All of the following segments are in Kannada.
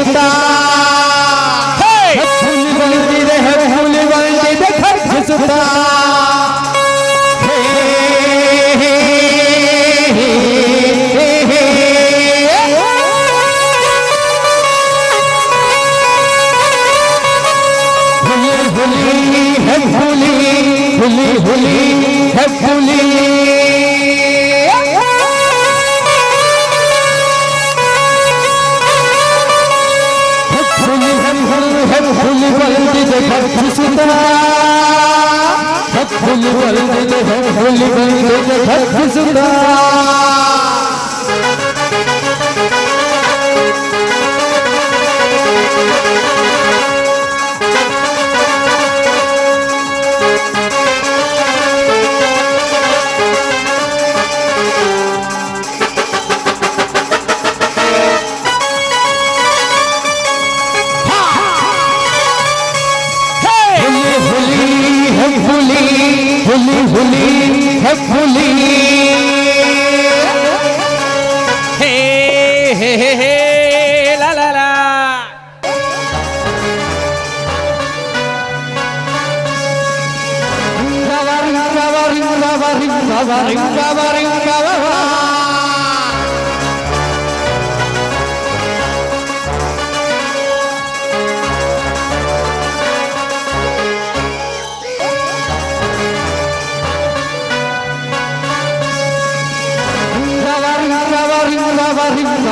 जिसका फूल बंदी रे फूल बंदी देख जिसका होली होली होली है होली ಖರ್ಚಿಸುತ್ತ ಹೆಬ್ಬುಲಿ ಬಂದಿದೆ ಹೆಬ್ಬುಲಿ ಬಂದಿದೆ ಖರ್ಚಿಸುತ್ತ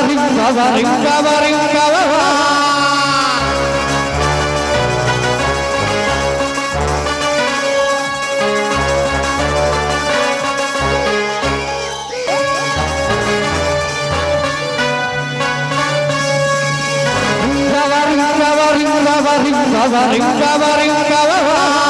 கவரிங் கவரிங் கவரிங் கவரா கவரிங் கவரிங் கவரிங் கவரிங் கவரா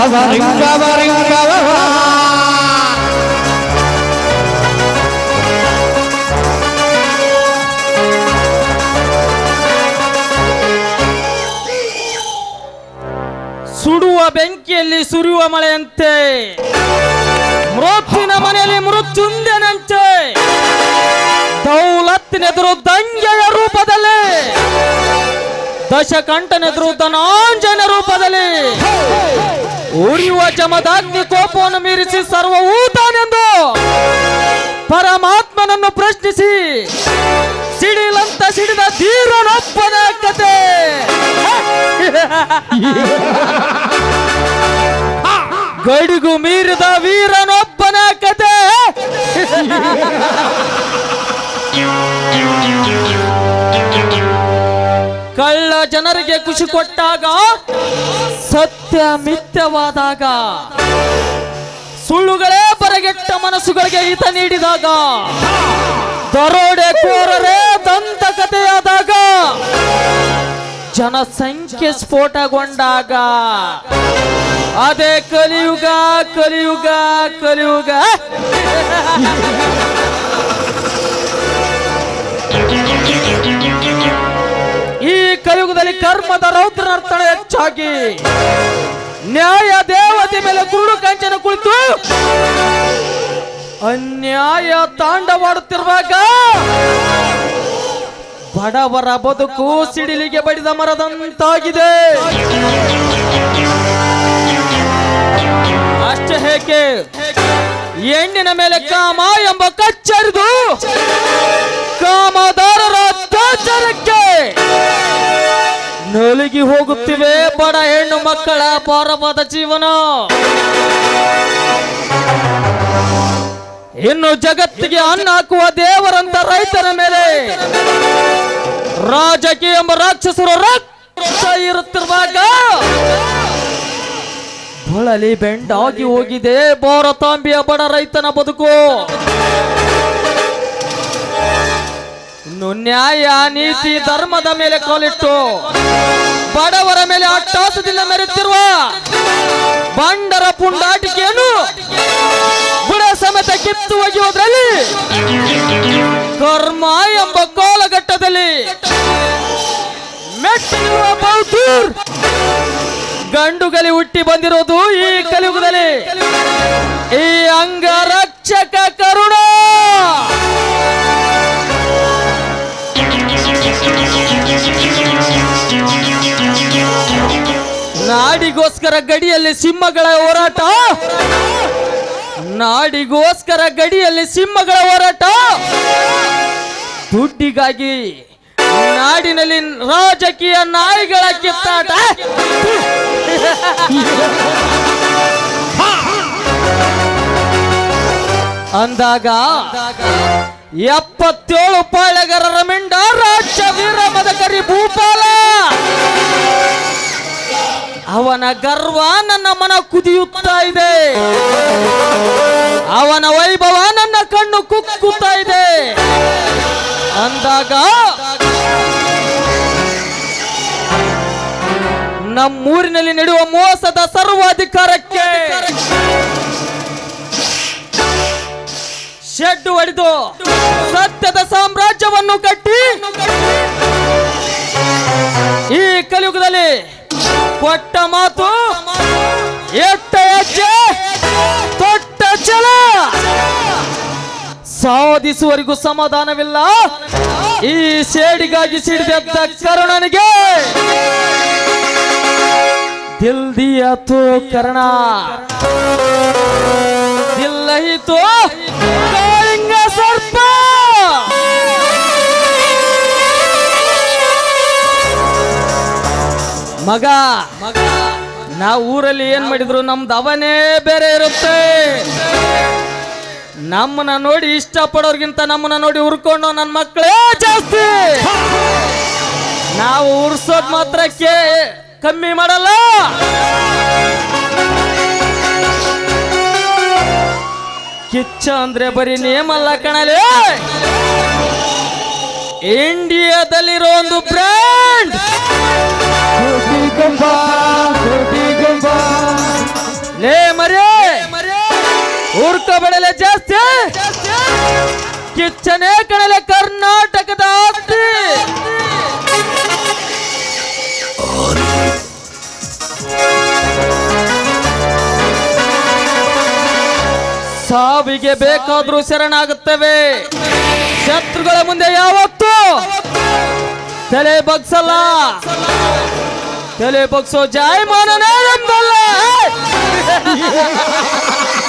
ಸುಡುವ ಬೆಂಕಿಯಲ್ಲಿ ಸುರಿಯುವ ಮಳೆಯಂತೆ. ಮೃತ್ತಿನ ಮನೆಯಲ್ಲಿ ಮೃತ್ಯುಂಜನಂತೆ. ದೌಲತ್ತಿನೆದುರು ದಂಗೆಯ ರೂಪದಲ್ಲಿ. ದಶಕಂಠನೆದುರು ಧನಾಂಜನ ರೂಪದಲ್ಲಿ. ಉರಿಯುವ ಜಮದಾಗ್ನಿ ಕೋಪವನ್ನು ಮೀರಿಸಿ ಸರ್ವ ಊತಾನೆಂದು ಪರಮಾತ್ಮನನ್ನು ಪ್ರಶ್ನಿಸಿ, ಸಿಡಿಲಂತ ಸಿಡಿದ ಧೀರನೊಬ್ಬನ ಕತೆ. ಗಡಿಗು ಮೀರಿದ ವೀರನೊಬ್ಬನ ಕತೆ. ಕಳ್ಳ ಜನರಿಗೆ ಖುಷಿ ಕೊಟ್ಟಾಗ ಸತ್ಯ ಮಿಥ್ಯವಾದಾಗ, ಸುಳ್ಳುಗಳೇ ಬರಗೆಟ್ಟ ಮನಸ್ಸುಗಳಿಗೆ ಹಿತ ನೀಡಿದಾಗ, ದರೋಡೆ ಕೋರರೇ ದಂತಕತೆಯಾದಾಗ ಜನಸಂಖ್ಯೆ ಸ್ಫೋಟಗೊಂಡಾಗ, ಅದೇ ಕಲಿಯುಗ ಕಲಿಯುಗ ಕಲಿಯುಗ. ಕಲಿಯುಗದಲ್ಲಿ ಕರ್ಮದ ರೌದ್ರ ನರ್ತನ ಹೆಚ್ಚಾಗಿ. ನ್ಯಾಯ ದೇವತೆ ಮೇಲೆ ಗುರುಡು ಕಂಚನ ಕುಳಿತು ಅನ್ಯಾಯ ತಾಂಡವಾಡುತ್ತಿರುವಾಗ ಬಡವರ ಬದುಕು ಸಿಡಿಲಿಗೆ ಬಡಿದ ಮರದಂತಾಗಿದೆ. ಅಷ್ಟೇ ಹೇಗೆ? ಹೆಣ್ಣಿನ ಮೇಲೆ ಕಾಮ ಎಂಬ ಕಚ್ಚರಿದು ನಲುಗಿ ಹೋಗುತ್ತಿವೆ. ಬಡ ಹೆಣ್ಣು ಮಕ್ಕಳ ಪಾರವಾದ ಜೀವನ. ಇನ್ನು ಜಗತ್ತಿಗೆ ಅನ್ನ ಹಾಕುವ ದೇವರಂತ ರೈತರ ಮೇಲೆ. ರಾಜಕೀಯ ಎಂಬ ರಾಕ್ಷಸರು ರಕ್ತ ಇರುತ್ತಿರುವಾಗ ಬಳಲಿ ಬೆಂಡಾಗಿ ಹೋಗಿದೆ. ಬೋರತಾಂಬಿಯ ಬಡ ರೈತನ ಬದುಕು. ಇನ್ನು ನ್ಯಾಯ ನೀತಿ ಧರ್ಮದ ಮೇಲೆ ಕಾಲಿಟ್ಟು. ಬಡವರ ಮೇಲೆ ಅಟ್ಟಾಸದಿಂದ ಮೆರೆತಿರುವ ಬಂಡರ ಪುಂಡಾಟಿಕೆಯನ್ನು ಬುಡ ಸಮೇತ ಕಿತ್ತು ಒಗೆಯುವುದರಲ್ಲಿ ಕರ್ಮ ಎಂಬ ಕೋಲಘಟ್ಟದಲ್ಲಿ ಮೆಟ್ಟಿರುವ ಬೌದ್ಧೂರ್ ಗಂಡುಗಲಿ ಹುಟ್ಟಿ ಬಂದಿರೋದು ಈ ಕಲಿಯುಗದಲ್ಲಿ. ಈ ಅಂಗರಕ್ಷಕ ಕರುಣ. ನಾಡಿಗೋಸ್ಕರ ಗಡಿಯಲ್ಲಿ ಸಿಂಹಗಳ ಹೋರಾಟ. ನಾಡಿಗೋಸ್ಕರ ಗಡಿಯಲ್ಲಿ ಸಿಂಹಗಳ ಹೋರಾಟ. ದುಡ್ಡಿಗಾಗಿ ನಾಡಿನಲ್ಲಿ ರಾಜಕೀಯ ನಾಯಿಗಳ ಕಿತ್ತಾಟ. ಅಂದಾಗ ಎಪ್ಪತ್ತೇಳು ಪಾಳೆಗಾರರ ಮಿಂಡ ರಾಜ್ಯ ವೀರ ಮದಕರಿ ಭೂಪಾಲ. ಅವನ ಗರ್ವ ನನ್ನ ಮನ ಕುದಿಯುತ್ತಾ ಇದೆ. ಅವನ ವೈಭವ ನನ್ನ ಕಣ್ಣು ಕುಕ್ಕುತ್ತಾ ಇದೆ. ಅಂದಾಗ ನಮ್ಮೂರಿನಲ್ಲಿ ನಡೆಯುವ ಮೋಸದ ಸರ್ವಾಧಿಕಾರಕ್ಕೆ ಶೆಡ್ ಹೊಡೆದು ಸತ್ಯದ ಸಾಮ್ರಾಜ್ಯವನ್ನು ಕಟ್ಟಿ ಕೊಟ್ಟ ಮಾತು, ಎಟ್ಟ ಹೆಜ್ಜೆ, ತೊಟ್ಟ ಚಲ ಸಾಧಿಸುವರಿಗೂ ಸಮಾಧಾನವಿಲ್ಲ. ಈ ಸೇಡಿಗಾಗಿ ಸಿಡಿದೆದ್ದ ಕರುಣನಿಗೆ ದಿಲ್ ದಿಯಾ ತೋ ಕರ್ಣ. ದಿಲ್ ಮಗ ಮಗ. ನಾವು ಊರಲ್ಲಿ ಏನ್ ಮಾಡಿದ್ರು, ನಮ್ದು ಅವನೇ ಬೇರೆ ಇರುತ್ತೆ. ನಮ್ಮನ್ನ ನೋಡಿ ಇಷ್ಟಪಡೋರ್ಗಿಂತ ನಮ್ಮನ್ನ ನೋಡಿ ಉರ್ಕೊಂಡು ನನ್ನ ಮಕ್ಕಳೇ ಜಾಸ್ತಿ. ನಾವು ಉರ್ಸೋದ್ ಮಾತ್ರ ಕೇ, ಕಮ್ಮಿ ಮಾಡಲ್ಲ. ಕಿಚ್ಚ ಅಂದ್ರೆ ಬರೀ ನೇಮಲ್ಲ ಕಣಲೆ. ಇಂಡಿಯಾದಲ್ಲಿರೋ ಒಂದು ಬ್ರ್ಯಾಂಡ್ ಗಂಬ ಲೇ ಮರೆ! ಉರ್ಕ ಬಡಲೆ ಜಾಸ್ತಿ! ಕಿಚ್ಚನೇ ಕಣಲೆ ಕರ್ನಾಟಕದ ಆಸ್ತಿ! ಸಾವಿಗೆ ಬೇಕಾದ್ರೂ ಶರಣಾಗುತ್ತವೆ. ಶತ್ರುಗಳ ಮುಂದೆ ಯಾವತ್ತು ತಲೆ ಬಗ್ಸಲ್ಲ. ತಲೆ ಬಗ್ಸೋ ಜಾಯಮಾನನೇ ನಮ್ದಲ್ಲ